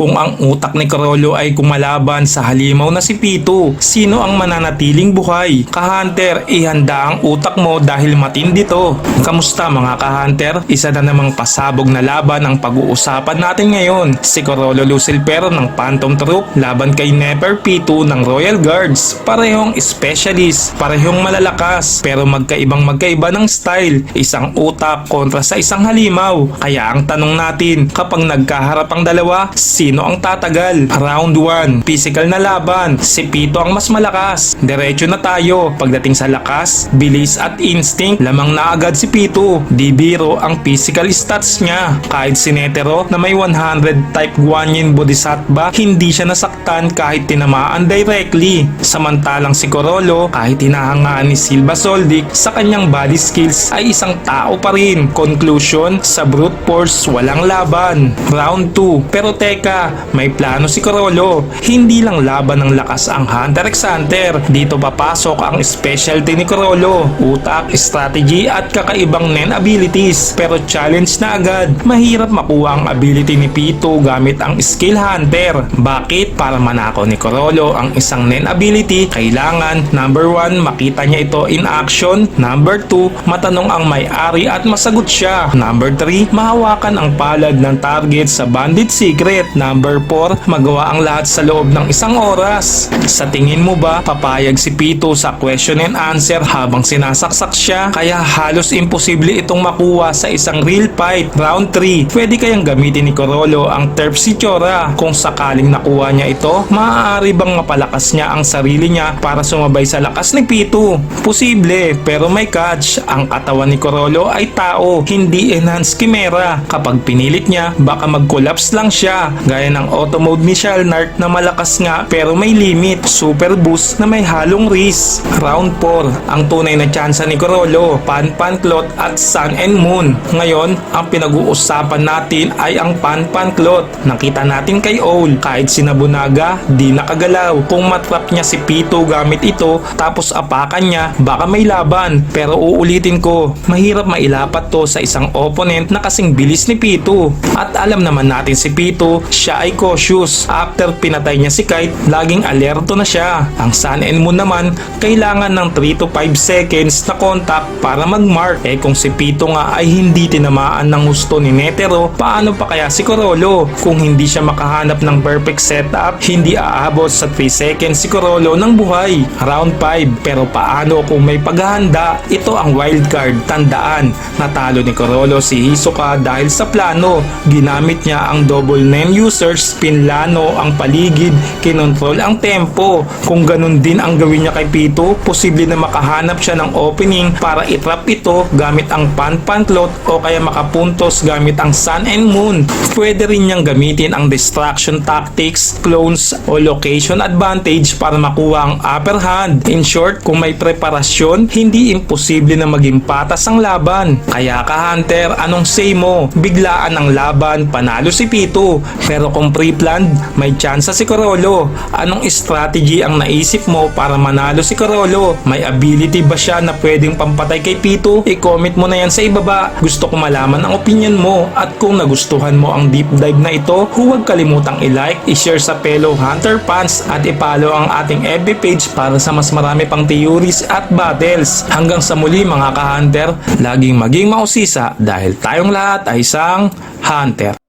Kung ang utak ni Carolo ay kumalaban sa halimaw na si Pito, sino ang mananatiling buhay? Ka-hunter, ihanda ang utak mo dahil matindi to. Kamusta mga ka-hunter? Isa na namang pasabog na laban ang pag-uusapan natin ngayon. Si Carolo Lucilper ng Phantom Troop laban kay Neper Pito ng Royal Guards. Parehong specialist, parehong malalakas, pero magkaibang magkaiba ng style. Isang utak kontra sa isang halimaw. Kaya ang tanong natin, kapag nagkaharap ang dalawa, sino ang tatagal? Round 1, physical na laban. Si Pito ang mas malakas. Diretso na tayo. Pagdating sa lakas, bilis at instinct, lamang na agad si Pito. Di biro ang physical stats niya. Kahit si Netero na may 100 type Guanyin Bodhisattva, hindi siya nasaktan kahit tinamaan directly. Samantalang si Corolo, kahit hinahangaan ni Silva Soldic, sa kanyang body skills ay isang tao pa rin. Conclusion, sa brute force walang laban. Round 2. Pero teka, may plano si Corolo. Hindi lang laban ng lakas ang Hunter x Hunter. Dito papasok ang specialty ni Corolo. Utak, strategy at kakaibang nen abilities. Pero challenge na agad. Mahirap makuha ang ability ni Pito gamit ang skill hunter. Bakit? Para manakaw ni Corolo ang isang nen ability, kailangan number 1 makita niya ito in action. Number 2 matanong ang may-ari at masagot siya. Number 3 mahawakan ang palad ng target sa bandit secret. Number 4 magawa ang lahat sa loob ng isang oras. Sa tingin mo ba papayag si Pito sa question and answer habang sinasaksak siya? Kaya halos imposible itong makuha sa isang real fight. Round 3 pwede kayang gamitin ni Corolo ang Terp si Chora. Kung sakaling nakuha niya ito, maaari bang mapalakas niya ang sarili niya para sumabay sa lakas ni Pito? Posible, pero may catch. Ang katawan ni Corolo ay tao, hindi enhanced chimera. Kapag pinilit niya, baka mag-collapse lang siya. Gaya ng auto mode ni Shalnart na malakas nga pero may limit. Super boost na may halong risk. Round 4, ang tunay na tsansa ni Corolo, Pan Pan Clot at Sun and Moon. Ngayon, ang pinag-uusapan natin ay ang Pan Pan Clot. Nakita natin kay Owl, kahit sinabunaga, di nakagalaw. Kung matrap niya si Pito gamit ito, tapos apakan niya, baka may laban. Pero uulitin ko, mahirap mailapat to sa isang opponent na kasing bilis ni Pito. At alam naman natin si Pito, siya ay cautious. After pinatay niya si Kite, laging alerto na siya. Ang Sun and Moon naman, kailangan ng 3 to 5 seconds na contact para mag-mark. Eh kung si Pito nga ay hindi tinamaan ng gusto ni Netero, paano pa kaya si Corolo? Kung hindi siya makahanap ng perfect setup, hindi aabot sa 3 seconds si Corolo ng buhay. Round 5. Pero paano kung may paghahanda? Ito ang wild card. Tandaan, natalo ni Corolo si Hisoka dahil sa plano. Ginamit niya ang double name users, pinlano ang paligid, kinontrol ang tempo. Kung ganun din ang gawin niya kay Pito, posible na makahanap siya ng opening para itrap ito gamit ang pan pantlot o kaya makapuntos gamit ang sun and moon. Pwede rin niyang gamitin ang distraction tactics, clones o location advantage para makuha ang upper hand. In short, kung may preparasyon, hindi imposible na maging patas ang laban. Kaya ka Hunter, anong say mo? Biglaan ang laban, panalo si Pito. Pero kung pre-planned, may chance si Corolo. Anong strategy ang naisip mo para manalo si Corolo? May ability ba siya na pwedeng pampatay kay Pito? I-comment mo na yan sa ibaba. Gusto ko malaman ang opinion mo. At kung nagustuhan mo ang deep dive na ito, huwag kalimutang i-like, i-share sa fellow Hunter fans at i-follow ang ating FB page para sa mas marami pang theories at battles. Hanggang sa muli mga ka-hunter, laging maging mausisa dahil tayong lahat ay isang hunter.